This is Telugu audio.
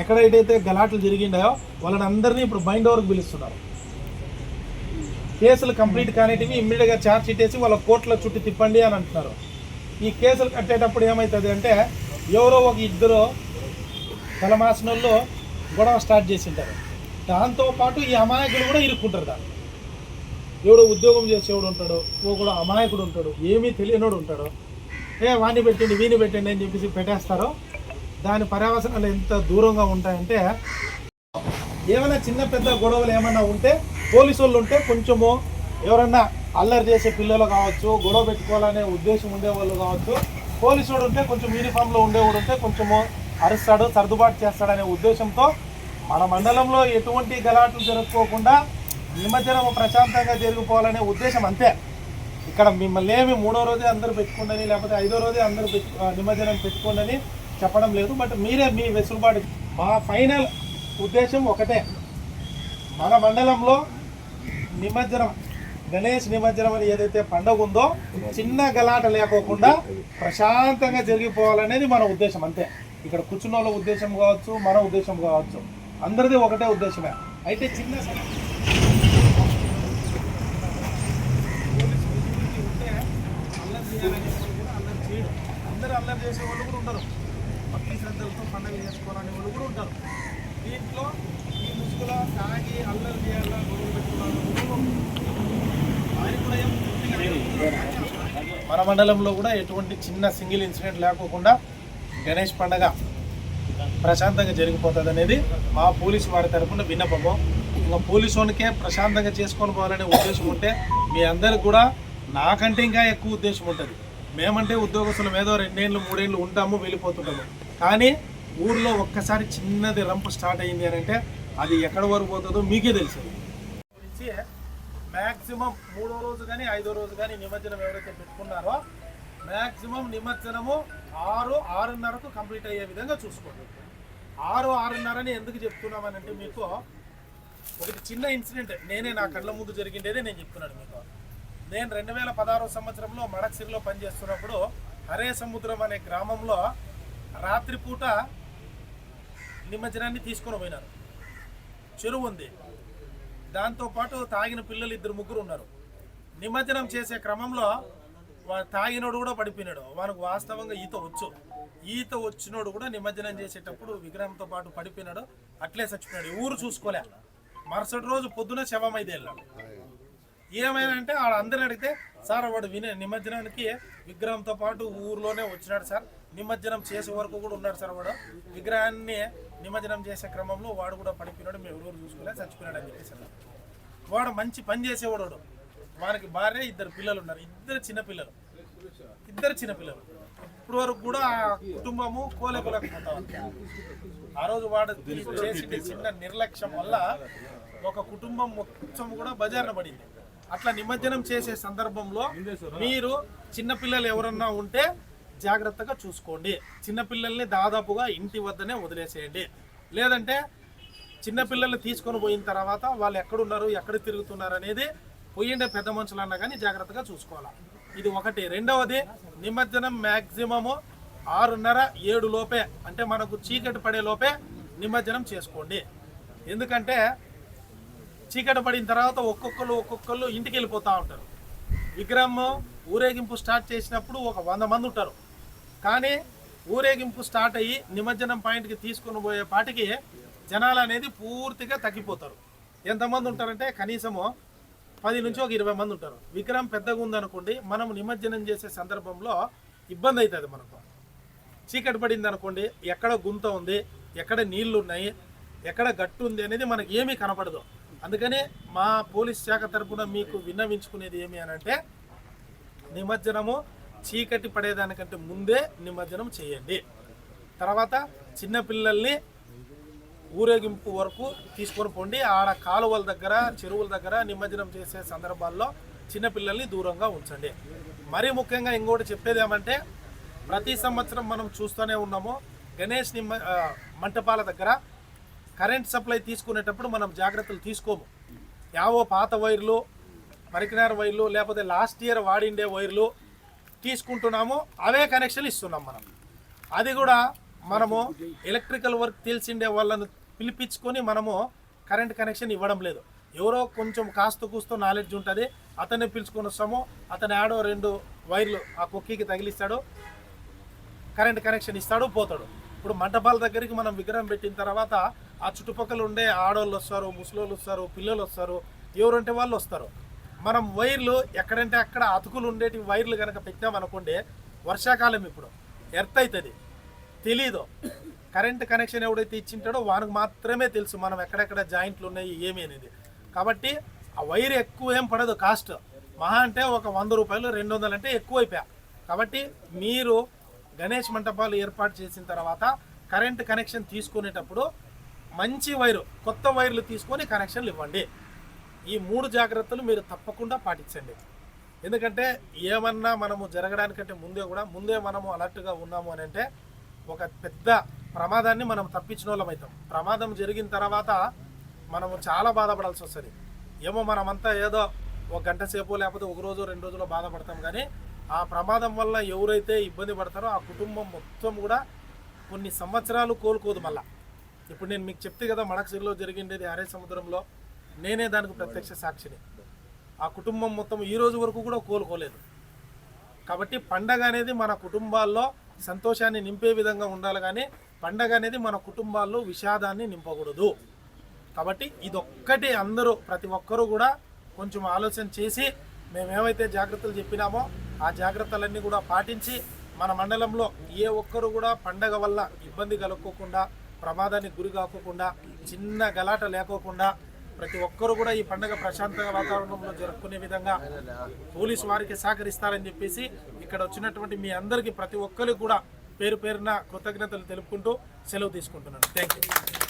ఎక్కడైతే గలాట్లు జరిగిండాయో వాళ్ళని అందరినీ ఇప్పుడు బైండ్ ఓవర్కి పిలుస్తున్నారు. కేసులు కంప్లీట్ కానిటివి ఇమ్మీడియట్గా ఛార్జ్ షీట్ వేసి వాళ్ళ కోర్టుల చుట్టి తిప్పండి అని అంటున్నారు. ఈ కేసులు కట్టేటప్పుడు ఏమవుతుంది అంటే ఎవరో ఒక ఇద్దరు తలమాసినోళ్ళు గొడవ స్టార్ట్ చేసింటారు. దాంతోపాటు ఈ అమాయకులు కూడా ఇరుక్కుంటారు దాన్ని. ఎవడో ఉద్యోగం చేసేవాడు ఉంటాడు కూడా అమాయకుడు ఉంటాడు ఏమీ తెలియనోడు ఉంటాడు. ఏ వాణ్ణి పెట్టండి వీని పెట్టండి అని చెప్పేసి పెట్టేస్తారో. దాని పర్యవసనాలు ఎంత దూరంగా ఉంటాయంటే ఏమైనా చిన్న పెద్ద గొడవలు ఏమైనా ఉంటే పోలీసు వాళ్ళు ఉంటే కొంచెము ఎవరన్నా అల్లరి చేసే పిల్లలు కావచ్చు గొడవ పెట్టుకోవాలనే ఉద్దేశం ఉండేవాళ్ళు కావచ్చు పోలీసు వాడు ఉంటే కొంచెం యూనిఫామ్లో ఉండేవాడు ఉంటే కొంచెము అరుస్తాడు సర్దుబాటు చేస్తాడనే ఉద్దేశంతో మన మండలంలో ఎటువంటి గలాట్లు జరుపుకోకుండా నిమజ్జనం ప్రశాంతంగా జరిగిపోవాలనే ఉద్దేశం అంతే. ఇక్కడ మిమ్మల్ని ఏమి మూడో రోజే అందరూ పెట్టుకోండి లేకపోతే ఐదో రోజే అందరూ పెట్టు నిమజ్జనం పెట్టుకోండి చెప్పడం లేదు బట్ మీరే మీ వెసులుబాటు. మా ఫైనల్ ఉద్దేశం ఒకటే. మన మండలంలో నిమజ్జనం గణేష్ నిమజ్జనం అని ఏదైతే పండగ ఉందో చిన్న గలాట లేకోకుండా ప్రశాంతంగా జరిగిపోవాలనేది మన ఉద్దేశం అంతే. ఇక్కడ కూర్చున్న వాళ్ళ ఉద్దేశం కావచ్చు మన ఉద్దేశం కావచ్చు. అందరిది ఒకటే ఉద్దేశమే. అయితే చిన్న స- అల్లరి కూడా అందరూ అల్లరి చేసే వాళ్ళు కూడా ఉండరు భక్తి శ్రద్ధలతో పండుగ చేసుకోవాలనే వాళ్ళు కూడా ఉంటారు. దీంట్లో ఈ ముసుగుల తాగి అల్లరి చేయాలా గొడవలు పెట్టుకున్నారు కూడా మన మండలంలో కూడా ఎటువంటి చిన్న సింగిల్ ఇన్సిడెంట్ లేకోకుండా గణేష్ పండగ ప్రశాంతంగా జరిగిపోతుంది అనేది మా పోలీసు వారి తరఫున విన్నపము. ఇంకా పోలీసు వానికే ప్రశాంతంగా చేసుకొని పోవాలనే ఉద్దేశం ఉంటే మీ అందరికి కూడా నాకంటే ఇంకా ఎక్కువ ఉద్దేశం ఉంటుంది. మేమంటే ఉద్యోగస్తుల మీద రెండేళ్ళు మూడేళ్ళు ఉంటాము వెళ్ళిపోతుంటాము. కానీ ఊర్లో ఒక్కసారి చిన్నది రంపు స్టార్ట్ అయింది అని అంటే అది ఎక్కడ వరకు పోతుందో మీకే తెలుసు. గురించి మ్యాక్సిమం మూడో రోజు కానీ ఐదో రోజు కానీ నిమజ్జనం ఎవరైతే పెట్టుకున్నారో మ్యాక్సిమం నిమజ్జనము ఆరు ఆరున్నరకు కంప్లీట్ అయ్యే విధంగా చూసుకోండి. ఆరు ఆరున్నరని ఎందుకు చెప్తున్నామనంటే మీకు ఒకటి చిన్న ఇన్సిడెంట్. నేనే నా కళ్ళ ముందు జరిగిండేదే నేను చెప్తున్నాను మీకు. నేను రెండు వేల పదహారో సంవత్సరంలో మడక్సిరిలో పనిచేస్తున్నప్పుడు హరే సముద్రం అనే గ్రామంలో రాత్రిపూట నిమజ్జనాన్ని తీసుకొని పోయినారు. చెరువు ఉంది. దాంతోపాటు తాగిన పిల్లలు ఇద్దరు ముగ్గురు ఉన్నారు. నిమజ్జనం చేసే క్రమంలో వా తాగినోడు కూడా పడిపోయినాడు. వానికి వాస్తవంగా ఈత వచ్చు. ఈత వచ్చినోడు కూడా నిమజ్జనం చేసేటప్పుడు విగ్రహంతో పాటు పడిపోయినాడు. అట్లే చచ్చిపోయాడు ఊరు చూసుకోలే. మరుసటి రోజు పొద్దున శవమైతే వెళ్ళాడు. ఏమైందంటే ఆడ అందరిని అడిగితే సార్ వాడు వినే నిమజ్జనానికి విగ్రహంతో పాటు ఊర్లోనే వచ్చినాడు సార్. నిమజ్జనం చేసే వరకు కూడా ఉన్నాడు సార్ వాడు. విగ్రహాన్ని నిమజ్జనం చేసే క్రమంలో వాడు కూడా పడిపోయినాడు. మేము ఎవరు చూసుకోలే చచ్చిపోయినాడు అని చెప్పేసి. వాడు మంచి పని చేసేవాడు వాడు. వానికి భార్య ఇద్దరు పిల్లలు ఉన్నారు. ఇద్దరు చిన్న పిల్లలు. ఇద్దరు చిన్న పిల్లలు. ఇప్పుడు వరకు కూడా ఆ కుటుంబము కోలేకోలేకపోతా ఆ రోజు వాడు చేసిన చిన్న నిర్లక్ష్యం వల్ల ఒక కుటుంబం మొత్తం కూడా బజార్న పడింది. అట్లా నిమజ్జనం చేసే సందర్భంలో మీరు చిన్నపిల్లలు ఎవరన్నా ఉంటే జాగ్రత్తగా చూసుకోండి. చిన్నపిల్లల్ని దాదాపుగా ఇంటి వద్దనే వదిలేసేయండి. లేదంటే చిన్నపిల్లల్ని తీసుకొని పోయిన తర్వాత వాళ్ళు ఎక్కడున్నారు ఎక్కడ తిరుగుతున్నారు అనేది పోయిండే పెద్ద మనుషులన్నా కానీ జాగ్రత్తగా చూసుకోవాలి. ఇది ఒకటి. రెండవది నిమజ్జనం మ్యాక్సిమము ఆరున్నర ఏడు లోపే అంటే మనకు చీకటి పడే లోపే నిమజ్జనం చేసుకోండి. ఎందుకంటే చీకటి పడిన తర్వాత ఒక్కొక్కరు ఒక్కొక్కరు ఇంటికి వెళ్ళిపోతూ ఉంటారు. విగ్రహం ఊరేగింపు స్టార్ట్ చేసినప్పుడు ఒక వంద మంది ఉంటారు. కానీ ఊరేగింపు స్టార్ట్ అయ్యి నిమజ్జనం పాయింట్కి తీసుకొని పోయే పాటికి జనాలు అనేది పూర్తిగా తగ్గిపోతారు. ఎంతమంది ఉంటారంటే కనీసము పది నుంచి ఒక ఇరవై మంది ఉంటారు. విగ్రహం పెద్దగా ఉందనుకోండి మనం నిమజ్జనం చేసే సందర్భంలో ఇబ్బంది అవుతుంది మనకు. చీకటి పడింది అనుకోండి ఎక్కడ గుంత ఉంది ఎక్కడ నీళ్ళు ఉన్నాయి ఎక్కడ గట్టు ఉంది అనేది మనకి ఏమీ కనపడదు. అందుకని మా పోలీస్ శాఖ తరఫున మీకు విన్నవించుకునేది ఏమి అని అంటే నిమజ్జనము చీకటి పడేదానికంటే ముందే నిమజ్జనం చేయండి. తర్వాత చిన్నపిల్లల్ని ఊరేగింపు వరకు తీసుకొని పోండి. ఆడ కాలువల దగ్గర చెరువుల దగ్గర నిమజ్జనం చేసే సందర్భాల్లో చిన్నపిల్లల్ని దూరంగా ఉంచండి. మరీ ముఖ్యంగా ఇంకోటి చెప్పేది ఏమంటే ప్రతి సంవత్సరం మనం చూస్తూనే ఉన్నాము గణేష్ నిమ్మ మంటపాల దగ్గర కరెంట్ సప్లై తీసుకునేటప్పుడు మనం జాగ్రత్తలు తీసుకోము. యావో పాత వైర్లు పరికినార వైర్లు లేకపోతే లాస్ట్ ఇయర్ వాడిండే వైర్లు తీసుకుంటున్నాము అవే కనెక్షన్ ఇస్తున్నాం మనం. అది కూడా మనము ఎలక్ట్రికల్ వర్క్ తెలిసిండే వాళ్ళని పిలిపించుకొని మనము కరెంట్ కనెక్షన్ ఇవ్వడం లేదు. ఎవరో కొంచెం కాస్త కూస్తూ నాలెడ్జ్ ఉంటుంది అతన్ని పిలుచుకొని వస్తాము అతను ఆడో రెండు వైర్లు ఆ కుక్కీకి తగిలిస్తాడు కరెంట్ కనెక్షన్ ఇస్తాడు పోతాడు. ఇప్పుడు మంటపాల దగ్గరికి మనం విగ్రహం పెట్టిన తర్వాత ఆ చుట్టుపక్కల ఉండే ఆడవాళ్ళు వస్తారు ముసలోళ్ళు వస్తారు పిల్లలు వస్తారు ఎవరంటే వాళ్ళు వస్తారు. మనం వైర్లు ఎక్కడంటే అక్కడ అతుకులు ఉండేటి వైర్లు కనుక పెట్టామనుకోండి వర్షాకాలం ఇప్పుడు. ఎర్త్ అవుతుంది తెలీదు. కరెంట్ కనెక్షన్ ఎవడైతే ఇచ్చింటాడో వానికి మాత్రమే తెలుసు మనం ఎక్కడెక్కడ జాయింట్లు ఉన్నాయి ఏమి అనేది. కాబట్టి ఆ వైర్ ఎక్కువ ఏం పడదు కాస్ట్. మహా అంటే ఒక వంద రూపాయలు రెండు వందలు అంటే ఎక్కువ అయిపోయా. కాబట్టి మీరు గణేష్ మంటపాలు ఏర్పాటు చేసిన తర్వాత కరెంట్ కనెక్షన్ తీసుకునేటప్పుడు మంచి వైరు కొత్త వైర్లు తీసుకొని కనెక్షన్లు ఇవ్వండి. ఈ మూడు జాగ్రత్తలు మీరు తప్పకుండా పాటించండి. ఎందుకంటే ఏమన్నా మనము జరగడానికంటే ముందే కూడా ముందే మనము అలర్ట్గా ఉన్నాము అని అంటే ఒక పెద్ద ప్రమాదాన్ని మనం తప్పించిన వాళ్ళం అవుతాం. ప్రమాదం జరిగిన తర్వాత మనము చాలా బాధపడాల్సి వస్తుంది. ఏమో మనమంతా ఏదో ఒక గంట సేపు లేకపోతే ఒక రోజు రెండు రోజులు బాధపడతాం కానీ ఆ ప్రమాదం వల్ల ఎవరైతే ఇబ్బంది పడతారో ఆ కుటుంబం మొత్తం కూడా కొన్ని సంవత్సరాలు కోలుకోదు మళ్ళా. ఇప్పుడు నేను మీకు చెప్తే కదా మడకసిరిలో జరిగిండేది అరే సముద్రంలో. నేనే దానికి ప్రత్యక్ష సాక్షిని. ఆ కుటుంబం మొత్తం ఈ రోజు వరకు కూడా కోలుకోలేదు. కాబట్టి పండగ అనేది మన కుటుంబాల్లో సంతోషాన్ని నింపే విధంగా ఉండాలి కానీ పండగ అనేది మన కుటుంబాల్లో విషాదాన్ని నింపకూడదు. కాబట్టి ఇదొక్కటి అందరూ ప్రతి ఒక్కరూ కూడా కొంచెం ఆలోచన చేసి మేమేమైతే జాగ్రత్తలు చెప్పినామో ఆ జాగ్రత్తలన్నీ కూడా పాటించి మన మండలంలో ఏ ఒక్కరు కూడా పండగ వల్ల ఇబ్బంది కలుక్కోకుండా ప్రమాదానికి గురి కాకుండా చిన్న గలాట లేకోకుండా ప్రతి ఒక్కరు కూడా ఈ పండగ ప్రశాంత వాతావరణంలో జరుపుకునే విధంగా పోలీసు వారికి సహకరిస్తారని చెప్పేసి ఇక్కడ వచ్చినటువంటి మీ అందరికీ ప్రతి ఒక్కరికి కూడా పేరు పేరున కృతజ్ఞతలు తెలుపుకుంటూ సెలవు తీసుకుంటున్నాను. Thank you